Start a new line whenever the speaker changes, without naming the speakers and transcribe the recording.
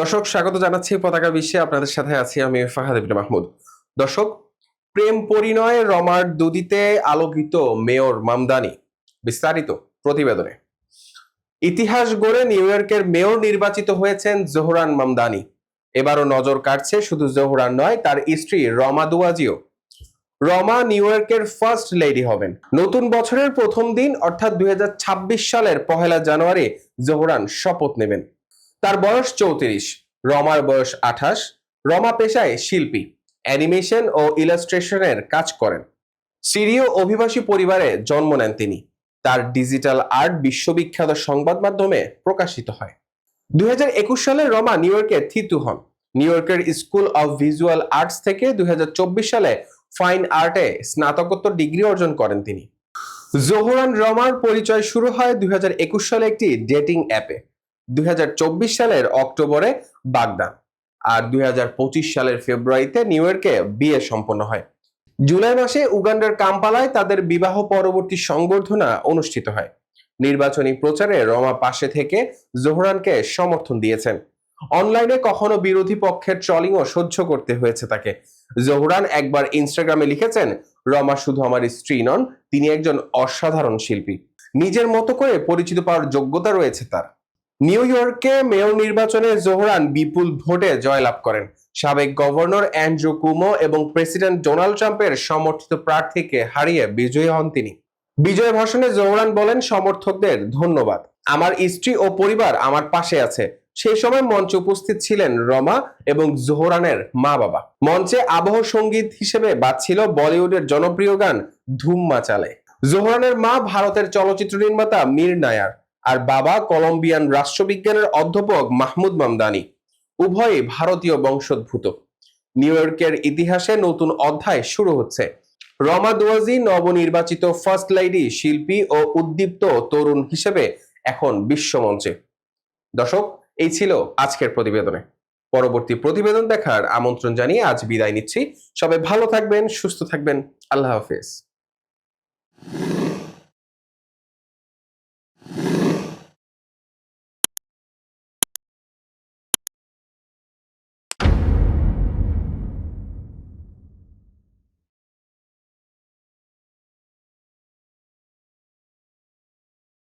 দর্শক, স্বাগত জানাচ্ছি পতাকা বিশ্বে। আপনাদের সাথে আছি আমি ফাহাদ মাহমুদ। দর্শক, প্রেম পরিণয় রমার দুদিতে আলোকিত মেয়র মামদানি বিস্তারিত প্রতিবেদনে। ইতিহাস গড়ে নিউ ইয়র্কের মেয়র নির্বাচিত হয়েছেন জোহরান মামদানি। এবারও নজর কাটছে শুধু জোহরান নয়, তার স্ত্রী রমা দুয়াজিও। রমা নিউ ইয়র্কের ফার্স্ট লেডি হবেন। নতুন বছরের প্রথম দিন, অর্থাৎ দুই হাজার ছাব্বিশ সালের পহেলা জানুয়ারি, জোহরান শপথ নেবেন। তার বয়স চৌত্রিশ, রমার বয়স আঠাশ, রমা পেশায় শিল্পী, অ্যানিমেশন ও ইলাস্ট্রেশনের কাজ করেন। সিরীয় অভিবাসী পরিবারে জন্ম নেন তিনি। তার ডিজিটাল আর্ট বিশ্ববিখ্যাত সংবাদ মাধ্যমে প্রকাশিত হয়। দুই সালে রমা নিউ ইয়র্কে থিতু হন। নিউ ইয়র্কের স্কুল অফ ভিজুয়াল আর্টস থেকে দুই হাজার চব্বিশ সালে ফাইন আর্টে স্নাতকোত্তর ডিগ্রি অর্জন করেন তিনি। জোহরান রমার পরিচয় শুরু হয় দুই হাজার একুশ সালে একটি ডেটিং অ্যাপে। দুই হাজার চব্বিশ সালের অক্টোবরে বাগদান আর দুই হাজার পঁচিশ সালের ফেব্রুয়ারিতে নিউ ইয়র্কে বিয়ে সম্পন্ন হয়। জুলাই মাসে উগান্ডার কাম্পালায় তাদের বিবাহ পরবর্তী সংবর্ধনা অনুষ্ঠিত হয়। নির্বাচনী প্রচারে রমা পাশে থেকে জোহরানকে সমর্থন দিয়েছেন। অনলাইনে কখনো বিরোধী পক্ষের ট্রলিংও সহ্য করতে হয়েছে তাকে। জোহরান একবার ইনস্টাগ্রামে লিখেছেন, রমা শুধু আমার স্ত্রী নন, তিনি একজন অসাধারণ শিল্পী। নিজের মতো করে পরিচিত পাওয়ার যোগ্যতা রয়েছে তার। নিউ ইয়র্কে মেয়র নির্বাচনে জোহরান বিপুল ভোটে জয়লাভ করেন। সাবেক গভর্নর অ্যান্ড্রু কুমো এবং প্রেসিডেন্ট ডোনাল্ড ট্রাম্পের সমর্থিত প্রার্থীকে হারিয়ে বিজয়ী হন তিনি। বিজয় ভাষণে জোহরান বলেন, সমর্থকদের ধন্যবাদ। আমার স্ত্রী ও পরিবার আমার পাশে আছে। সেই সময় মঞ্চে উপস্থিত ছিলেন রমা এবং জোহরানের মা বাবা মঞ্চে আবহ সংগীত হিসেবে বাজছিল বলিউডের জনপ্রিয় গান ধুম মাচালে জোহরানের মা ভারতের চলচ্চিত্র নির্মাতা মীর নায়ার আর বাবা কলম্বিয়ান রাষ্ট্রবিজ্ঞানের অধ্যাপক মাহমুদ মামদানি উভয়ই ভারতীয় বংশোদ্ভূত। নিউ ইয়র্কের ইতিহাসে নতুন অধ্যায় শুরু হচ্ছে। রমা দুয়াজি নবনির্বাচিত ফার্স্ট লেডি, শিল্পী ও উদ্দীপ্ত তরুণ হিসেবে এখন বিশ্বমঞ্চে। দর্শক, এই ছিল আজকের প্রতিবেদনে। পরবর্তী প্রতিবেদন দেখার আমন্ত্রণ জানিয়ে আজ বিদায় নিচ্ছি। সবাই ভালো থাকবেন, সুস্থ থাকবেন। আল্লাহ হাফেজ।